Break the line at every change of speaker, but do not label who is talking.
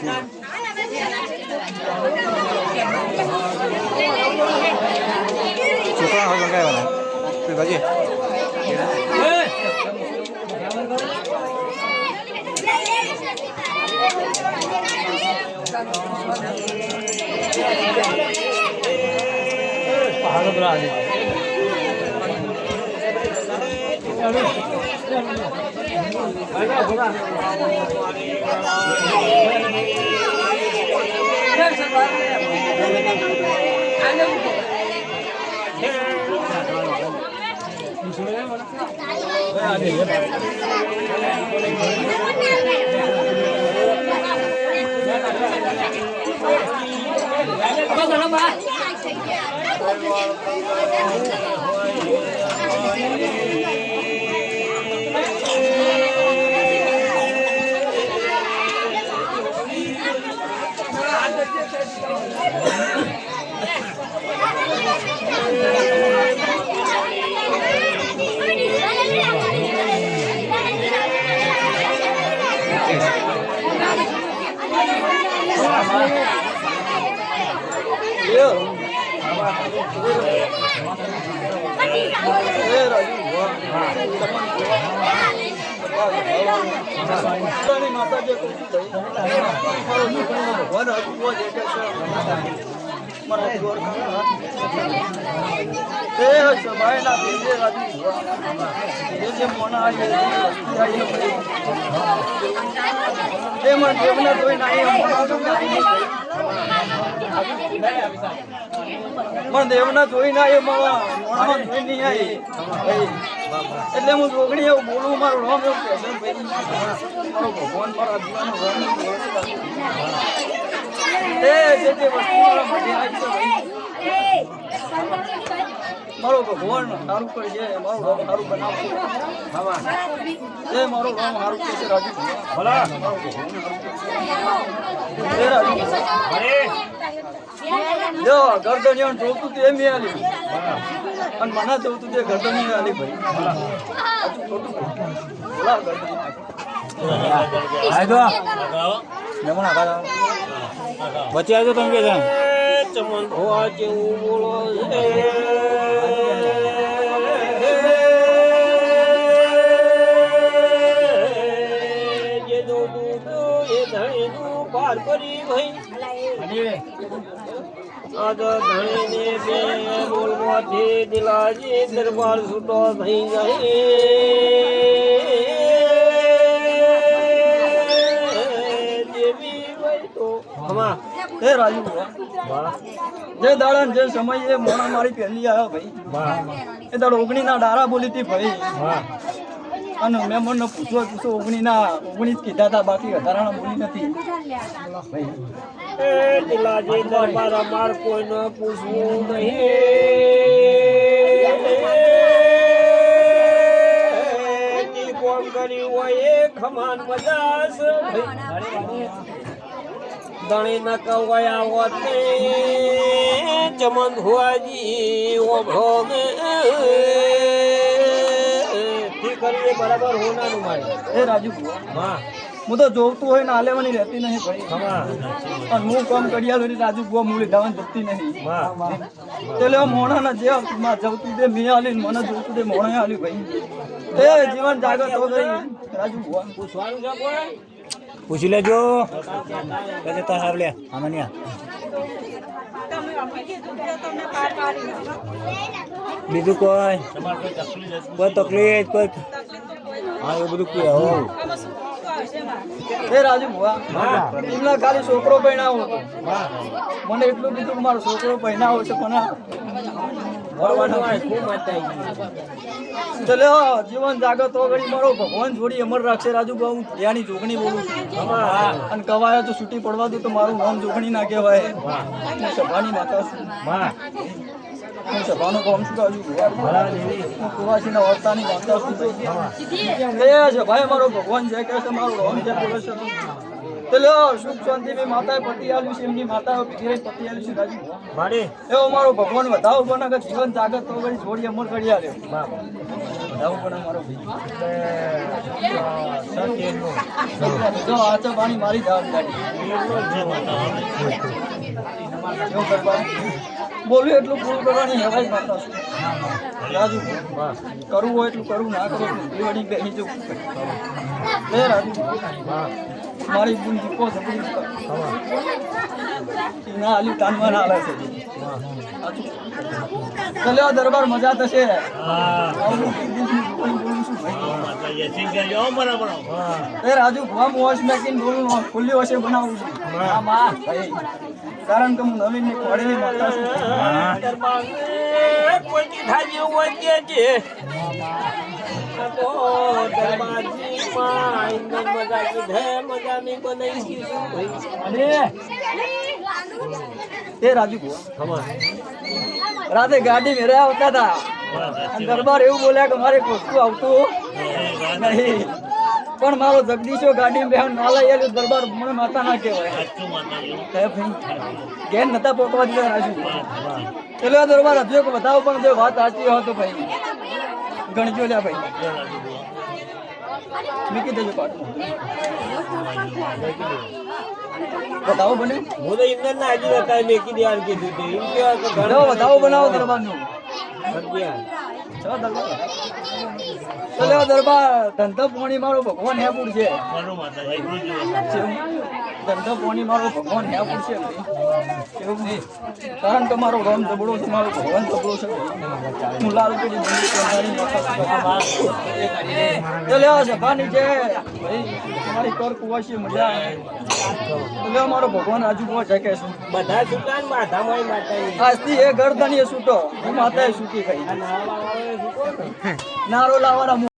છોકરા 가지? 바로 들어가지. 알다 보라. 안녕. કોઈ બાજી પહાડો પેલા આજે
પણ દેવના જોઈ ના એ મોણામાં જોઈ નહીં આવી એટલે હું જોગણી એવું બોલું મારું નામ એવું કે મારો ભગવાન મારા રામ એ જે વસ્તુ મારા માટે આવી મારો ભગવાન સારું કરજે મારું નામ સારું બનાવશે જે મારું નામ સારું કરશે રાજુ ભલા. જો ગરદનિયા જોતું તે મેં આલી અને મને જોતું તે ગરદનિયા આલી ભાઈ. ખોટું કહ્યું. ગરદનિયા.
વચ્ચે આવજો તમે કે
ચમન ભવા જેવું બોલો છે પાર કરી ભાઈ ધણીને બે બોલવાથી દિલાજી દરબાર છૂટો થઈ જાય હમા
એ જે દાડા જે સમય, એ મોણા મારી પહેલી આવ્યો ભાઈ. દાડો ઓગણી ના બોલી હતી ભાઈ. અને મેં મને પૂછવા પૂછો ઓગણી કીધા હતા બાકી વધારાના બોલી નથી.
પૂછવું નહીં. કર્યું હોય ખમાન મજાસ. ધણી ન કવાયા હોત ચમન ભુવાજી ઓભળો ને. ઠીક કરીએ બરાબર હોનાનું મારે
એ રાજુ ભુવા
હા.
હું તો જોવતું હોય ને મને રહેતી નહીં ભાઈ. પણ હું કોમ કડિયાલ હોય રાજુ ભુવા મૂળી ધાવન જતી નહીં. એટલે મોણા ના જે માં જવતું તે મેં આલી મને જોવતું તે મોણે આલી ભાઈ. એ જીવન જાગત હો ગઈ રાજુ ભુવા
પૂછવાનું છે કોઈ?
પૂછી લેજો. કદે તાર હાવ લે આમન્યા બીજું કોઈ? કોઈ તકલીફ કોઈ હા એ બધું કોઈ હો.
એ રાજુ ભુવા એમના ખાલી છોકરો પહેણાવો મને એટલું કીધું કે મારો છોકરો પહેણાવો છે પણ
મજા આવી ગઈ.
તો ઘડી જીવન મારો ભગવાન જોડી અમર રાખશે રાજુ ભુવા હું ધ્યાની જોગણી બોલું અને કવાયો તો છૂટી પડવા દઉં તો મારું નામ જોગણી ના કહેવાય. હું સભાની માતા છું.
હા
સભાનું કામ છું હું કુવાસીના વર્તાની માતા છું. છે ભાઈ મારો ભગવાન જે કહે છે મારું રોમ જે બોલે છે લ્યો સુખ શાંતિ માતાએ પતિ આલ્યું છે એમની માતાએ બીજી પતિ આલ્યું છે રાજી
માડી
એવો મારો ભગવાન વધાવો બને કે જીવન તાકાત તો વળી જોડી અમર કરી આલ્યો. વધાવો બને મારો જો તો પાણી મારી જવાબદારી જો બોલ્યું એટલું પૂરું કરવાની હવાઈ માતા. છું રાજુ કરવું હોય એટલું કરવું ના કરવું એટલું જવું. રાજુ મારી બુન દીપો સપડી ના આલી તાનમાં ના હાલે છે. ચલો દરબાર મજા થશે. રાજુ ફોર્મ વોશ મેકિન બોલું ખુલ્લી વોશે બનાવું છું. હા. માં કારણ કે હું નવીનની પડેલી માતા છું.
કોઈની થાળી હોય કે
એ રાજુ રાતે ગાડી મેરે આવતા હતા. દરબાર એવું બોલ્યા કે મારે વસ્તુ આવતું નહીં. પણ મારો જગદીશો ગાડી બેહન ના લઈ દરબાર મને માતા ના કહેવાય. ઘેર નતા પોકવા દીધા રાજુ. એટલે દરબાર હજુ બતાવો પણ જો વાત સાચી હોય તો ભાઈ. ગણજો લ્યા ભાઈ. મૂકી દેજો પાટું બતાવો બને.
હું તો ઇન્દ્ર ના આજે હતા મેકી દેવાનું કીધું હતું. એમ કેવા
બતાવો બતાવો બનાવો દરબારનું. ચલો દરબાર. ચલો દરબાર ધંધો પોણી મારો ભગવાન હેપુર છે. ધંધો પોણી મારો ભગવાન હેપુર છે. એવું નહીં. કારણ કે મારો રોમ દબડો છે મારો ભગવાન દબડો છે. હું લાલ પેઢી મંદિર કરનારી માતા આ સભાની છે તમારી કર કુવાશી મજા આવે. ચલો મારો ભગવાન આજુ બહુ જકે છે.
બધા સુકાન માથામાં માતાની
આજથી એ ગરદનીએ છૂટો હું માતાએ છૂટી ગઈ નારો લાવવાના